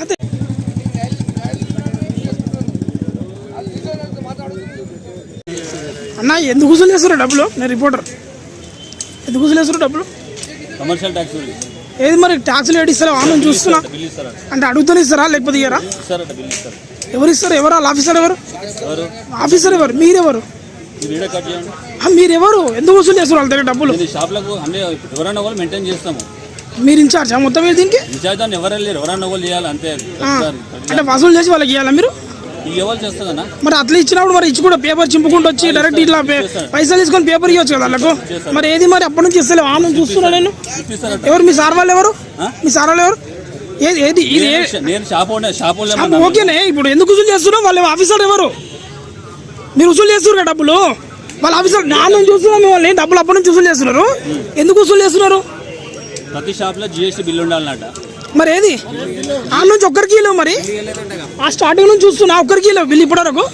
అదే అన్న ఎందుకు వసూలు చేస్తారు డబ్బులు? నేను రిపోర్టర్. ఎందుకు వసూలు చేస్తారు డబ్బులు? కమర్షియల్ ట్యాక్స్ ఏది మరి ట్యాక్స్లు ఏడు ఇస్తారా? ఆమె చూస్తున్నా. అంటే అడుగుతూనే ఇస్తారా? లేకపోతే ఇయ్యరా? ఇస్తారట బిల్ ఇస్తారు ఎవరు ఇస్తారు? ఎవరు? వాళ్ళ ఆఫీసర్ ఎవరు? ఆఫీసర్ ఎవరు? మీరెవరు? ఆ, మీరెవరు? ఎందుకు వసూలు చేస్తారు వాళ్ళ దగ్గర డబ్బులు? షాప్లకు అన్ని ఎవరైనా వాళ్ళు మెయింటైన్ చేస్తాము. మీరు ఇన్ఛార్జా మొత్తం దీనికి? ఇన్ఛార్జ్ అని ఎవరైనా వాళ్ళు చేయాలి అంతే. ఆ, అంటే వసూలు చేసి వాళ్ళకి ఇవ్వాలా మీరు? మరి అట్లా ఇచ్చినప్పుడు మరి ఇచ్చి కూడా పేపర్ చింపుకుంటూ వచ్చి డైరెక్ట్ ఇట్లా పైసలు తీసుకొని పేపర్ ఇవ్వచ్చు కదా వాళ్ళకు? మరి ఏది మరి అప్పటి నుంచి ఇస్తలేవు? ఆమె చూస్తున్నా నేను. ఎవరు? మీ సార్ వాళ్ళు ఎవరు? ఆ? మీ సార్ వాళ్ళు ఎవరు? ఏది ఏది ఇది ఏ- నేను- షాప్ ఓనర్ షాప్ ఓనర్ ఓకేనే ఇప్పుడు ఎందుకు వసూలు చేస్తున్నావు? వాళ్ళు ఆఫీసర్ ఎవరు? మీరు వసూలు చేస్తున్నారు కదా డబ్బులు? వాళ్ళ ఆఫీసర్ నా నుంచి చూస్తున్నాం మిమ్మల్ని డబ్బులు అప్పటి నుంచి వసూలు చేస్తున్నారు. ఎందుకు వసూలు చేస్తున్నారు? ప్రతి షాప్లో జిఎస్టీ బిల్ ఉండాలన్నట మరి ఏది? ఆ నుంచి ఒక్కరికి లేవు మరి. ఆ స్టార్టింగ్ నుంచి చూస్తున్నా ఒక్కరికి లేవు బిల్లు ఇప్పటి వరకు.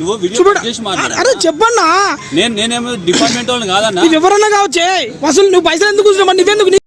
నువ్వు వీడియో చూపడ కట్ చేసి మాట్లాడ. అరే చెప్పన్నా. నేను నేనేమో డిపార్ట్మెంట్ వాళ్ళని కాదన్నా. నువ్వు ఎవరన్నా కావచ్చే వసూలు నువ్వు పైసలు ఎందుకు కూర్చున్నావు మరి నువ్వెందుకు